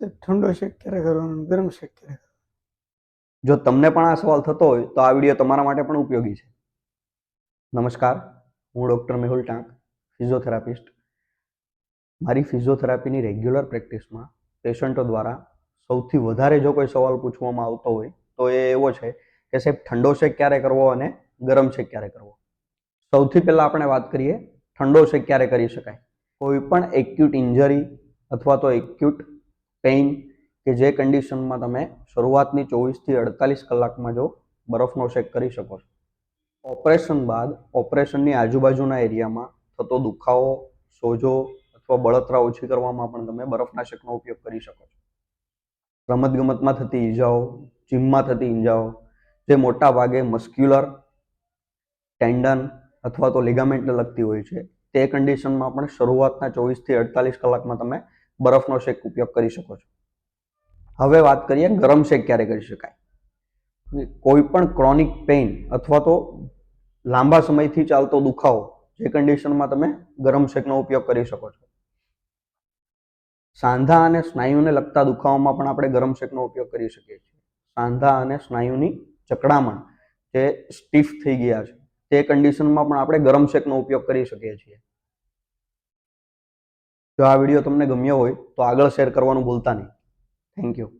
સાહેબ ઠંડો શેક ક્યારે કરવાનો ગરમ શેક ક્યારે કરવાનો? જો તમને પણ આ સવાલ થતો હોય, તો આ વીડિયો તમારા માટે પણ ઉપયોગી છે. નમસ્કાર, હું ડૉક્ટર મેહુલ ટાંક, ફિઝિયોથેરાપિસ્ટ. મારી ફિઝિયોથેરાપીની રેગ્યુલર પ્રેક્ટિસમાં પેશન્ટો દ્વારા સૌથી વધારે જો કોઈ સવાલ પૂછવામાં આવતો હોય, તો એ એવો છે કે સાહેબ, ઠંડો શેક ક્યારે કરવો અને ગરમ શેક ક્યારે કરવો? સૌથી પહેલાં આપણે વાત કરીએ, ઠંડો શેક ક્યારે કરી શકાય? કોઈ પણ એક્યુટ ઇન્જરી અથવા તો એક્યુટ પેઇન કે જે કન્ડિશનમાં તમે શરૂઆતની ચોવીસથી અડતાલીસ કલાકમાં જો બરફનો શેક કરી શકો છો. ઓપરેશન બાદ ઓપરેશનની આજુબાજુના એરિયામાં થતો દુખાવો, સોજો અથવા બળતરા ઓછી કરવામાં પણ તમે બરફના શેકનો ઉપયોગ કરી શકો છો. રમતગમતમાં થતી ઈજાઓ, જીમમાં થતી ઈજાઓ, જે મોટા ભાગે મસ્ક્યુલર ટેન્ડન અથવા તો લિગામેન્ટને લગતી હોય છે, તે કન્ડિશનમાં પણ શરૂઆતના ચોવીસથી અડતાલીસ કલાકમાં તમે બરફનો શેક ઉપયોગ કરી શકો છો. હવે વાત કરીએ ગરમ શેક ક્યારે કરી શકાય. કોઈ પણ ક્રોનિક પેઇન અથવા તો લાંબા સમયથી ચાલતો દુખાવો જે કન્ડિશનમાં તમે ગરમ શેકનો ઉપયોગ કરી શકો છો. સાંધા અને સ્નાયુને લગતા દુખાવામાં પણ આપણે ગરમ શેકનો ઉપયોગ કરી શકીએ છીએ. સાંધા અને સ્નાયુની ચકડામણ જે સ્ટીફ થઈ ગયા છે તે કન્ડિશનમાં પણ આપણે ગરમ શેકનો ઉપયોગ કરી શકીએ છીએ. જો આ વીડિયો તમને ગમ્યો હોય તો આગળ શેર કરવાનું ભૂલતા નહીં. Thank you